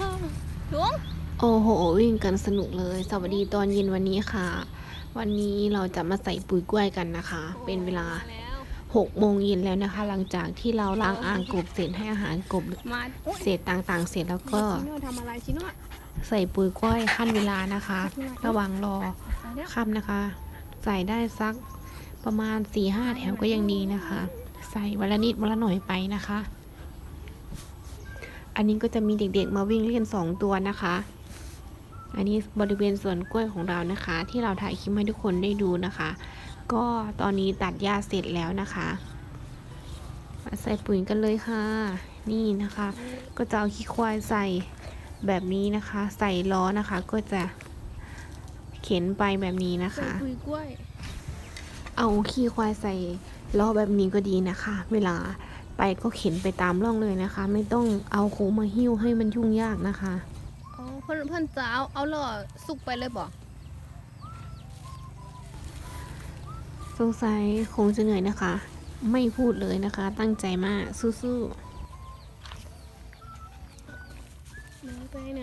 ถุงโอ้โห วิ่งกันสนุกเลย สวัสดีตอนเย็นวันนี้ค่ะ วันนี้เราจะมาใส่ปุ๋ยกล้วยกันนะคะ เป็นเวลาแล้ว6โมงเย็นแล้วนะคะ หลังจากที่เราล้างอ่างกบเสร็จให้อาหารกบมาอุ๊ยเศษต่างๆ เสร็จแล้วก็ใส่ปุ๋ยกล้วยขั้นเวลานะคะ ระหว่างรอค่ำนะคะ ใส่ได้สักประมาณ4ี่ห้าแถวก็ยังดีนะคะ ใส่วันละนิดวันละหน่อยไปนะคะ อันนี้ก็จะมีเด็กๆมาวิ่งเล่นสองตัวนะคะ อันนี้บริเวณสวนกล้วยของเรานะคะ ที่เราถ่ายคลิปให้ทุกคนได้ดูนะคะ ก็ตอนนี้ตัดหญ้าเสร็จแล้วนะคะมาใส่ปุ๋ยกันเลยค่ะ นี่นะคะ ก็จะเอาขี้ควายใส่แบบนี้นะคะ ใส่ล้อนะคะ ก็จะเข็นไปแบบนี้นะใส่คะปุ๋ยกล้วย เอาขี้ควายใส่ล้อแบบนี้ก็ดีนะคะ เวลา ไปก็เข็นไปตามร่องเลยนะคะ ไม่ต้องเอาโค้งมาหิ้วให้มันยุ่งยากนะคะอ๋อเพื่อนเพื่อนจะเอาเอาหล่อสุกไปเลยบ่สงสัยคงจะเหนื่อยนะคะ ไม่พูดเลยนะคะ ตั้งใจมากสู้ไหนไปไหน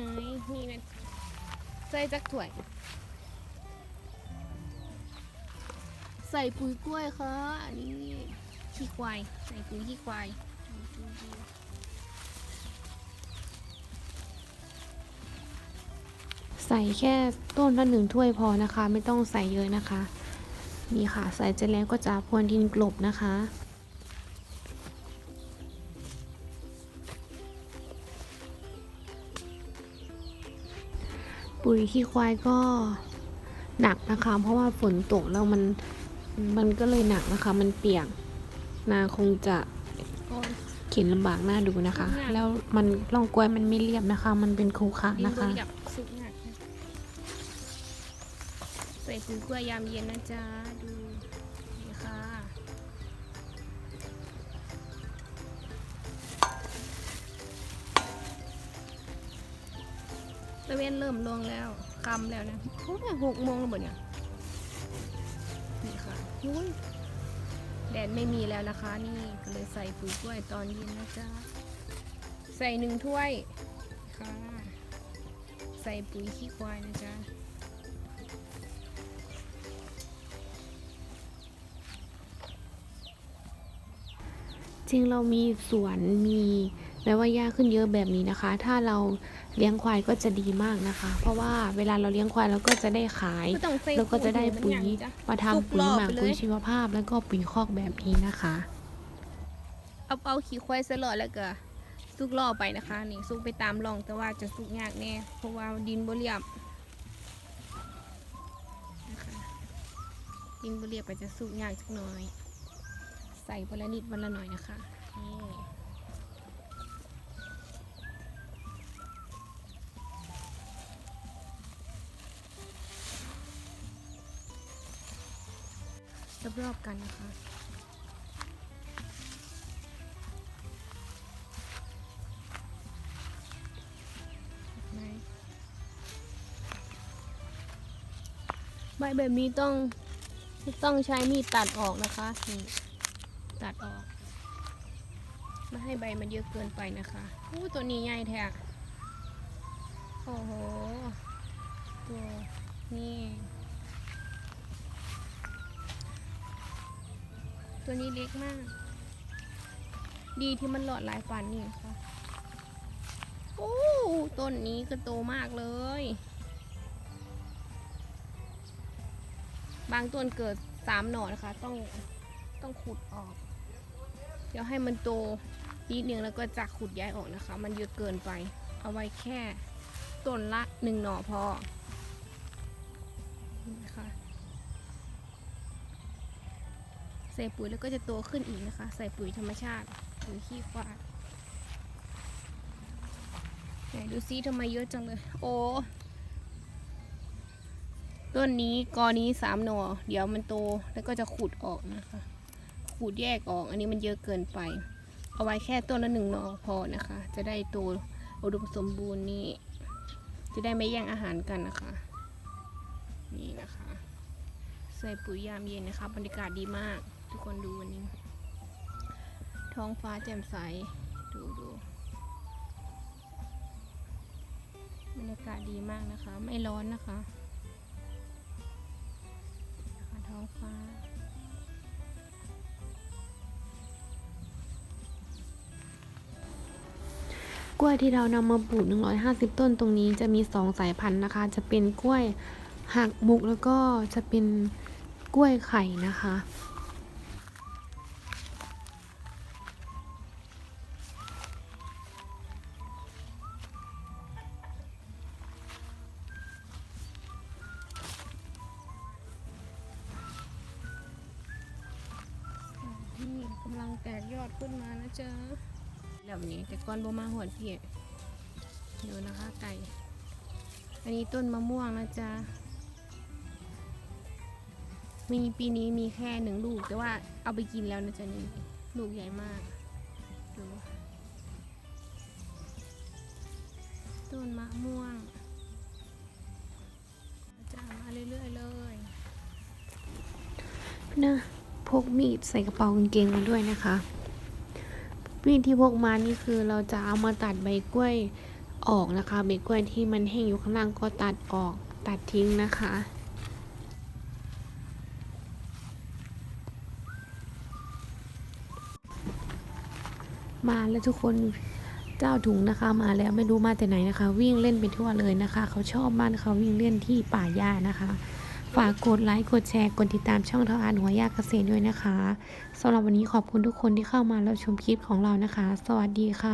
นี่นะใส่จักถ้วย ใส่ปุ๋ยกล้วยค่ะอันนี้ ขี้ควายใส่ปุ๋ยขี้ควายใส่แค่ต้นละหนึ่งถ้วยพอนะคะ ไม่ต้องใส่เยอะนะคะ นี่ค่ะ ใส่เสร็จแล้วก็จะพรวนดินกลบนะคะปุ๋ยขี้ควายก็หนักนะคะ เพราะว่าฝนตกแล้วมันมันก็เลยหนักนะคะ มันเปียก นาคงจะก่อนเข็นลำบากหน้าดูนะคะหนักแล้วมันร่องกล้วยมันไม่เรียบนะคะ มันเป็นคูขะดินนะบคะริยับสุกหนักนะใส่ปุ๋ยกล้วยยามเย็นนะจ๊ะ ดูนี่ค่ะตะเวนเริ่มลงแล้วคำแล้วนะโอ้ยหกโมงแล้วบ่เนี่ยนี่ค่ะนุ้ย แดดไม่มีแล้วนะคะ นี่ก็เลยใส่ปุ๋ยกล้วยตอนเย็นนะจ๊ะใส่หนึ่งถ้วยค่ะ ใส่ปุ๋ยขี้ควายนะจ๊ะจริงเรามีสวนมี แม้ว่าหญ้าขึ้นเยอะแบบนี้นะคะ ถ้าเราเลี้ยงควายก็จะดีมากนะคะ เพราะว่าเวลาเราเลี้ยงควายเราก็จะได้ขายไม่ต้องใส่แล้วก็จะได้ปุ๋ปุ๋ยยมันหยังจ๊ะมาสุกทำปุ๋ยหมักรอบไปเลยปุ๋ยชีวภาพ แล้วก็ปุ๋ยคอกแบบนี้นะคะ เอาเอาขี้ควายสลอดแล้วก็สุกล่อไปนะคะนี่สุกไปตามร่องแต่ว่าจะสุกยากแน่เพราะว่าดินบ่เรียบนะคะดินบ่เรียบก็จะสุกยากจักหน่อย ใส่วันละนิดวันละหน่อยนะคะนี่ รอบๆกันนะคะใบแบบนี้ต้องต้องใช้มีดตัดออกนะคะนี่ตัดออกไม่ให้ใบมันเยอะเกินไปนะคะอู้ตัวนี้ใหญ่แท้โอ้โหตัวนี่ ตัวนี้เล็กมาก ดีที่มันหลอดลายฟันนี่นะคะโอ้ต้นนี้ก็โตมากเลย บางต้นเกิดสามหน่อนะคะ ต้องต้องขุดออก เดี๋ยวให้มันโตนิดนึงแล้วก็จะขุดย้ายออกนะคะ มันเยอะเกินไป เอาไว้แค่ต้นละหนึ่งหน่อพอนี่นะคะ ใส่ปุ๋ยแล้วก็จะโตขึ้นอีกนะคะ ใส่ปุ๋ยธรรมชาติปุ๋ยขี้ควายไหนดูซิทำไมเยอะจังเลย โอ้ต้นนี้กอนี้สามหน่อ เดี๋ยวมันโตแล้วก็จะขุดออกนะคะ ขูดแยกออก อันนี้มันเยอะเกินไป เอาไว้แค่ต้นละหนึ่งหน่อพอนะคะ จะได้โตอุดมสมบูรณ์นี่ จะได้ไม่แย่งอาหารกันนะคะ นี่นะคะ ใส่ปุ๋ยยามเย็นนะคะ บรรยากาศดีมาก ทุกคนดูวันนี้ ท้องฟ้าแจ่มใส ดูดูบรรยากาศดีมากนะคะ ไม่ร้อนนะคะ ท้องฟ้ากล้วยที่เรานำมาปลูก 150 ต้นตรงนี้จะมี 2 สายพันธุ์นะคะ จะเป็นกล้วยหักมุกแล้วก็จะเป็นกล้วยไข่นะคะ ลังแตกยอดขึ้นมานะจ๊ะแบบนี้แต่ก้อนบ่มาหวดพี่ดูนะคะไก่ อันนี้ต้นมะม่วงนะจ๊ะ มีปีนี้มีแค่หนึ่งลูก แต่ว่าเอาไปกินแล้วนะจ๊ะนี่ลูกใหญ่มากดูต้นมะม่วงจะมาเรื่อยๆเลยนะ กมีดใส่กระเป๋ากางเกงมาด้วยนะคะ มีดที่พกมานี่คือเราจะเอามาตัดใบกล้วยออกนะคะ ใบกล้วยที่มันแห้งอยู่ข้างล่างก็ตัดออกตัดทิ้งนะคะมาแล้วทุกคนเจ้าถุงนะคะมาแล้วไม่รู้มาแต่ไหนนะคะ วิ่งเล่นไปทั่วเลยนะคะ เขาชอบบ้านเขาวิ่งเล่นที่ป่าหญ้านะคะ ฝากกดไลค์กดแชร์กดติดตามช่องเทาอานหัวยากเกษตรด้วยนะคะสำหรับวันนี้ขอบคุณทุกคนที่เข้ามาแล้วชมคลิปของเรานะคะ สวัสดีค่ะ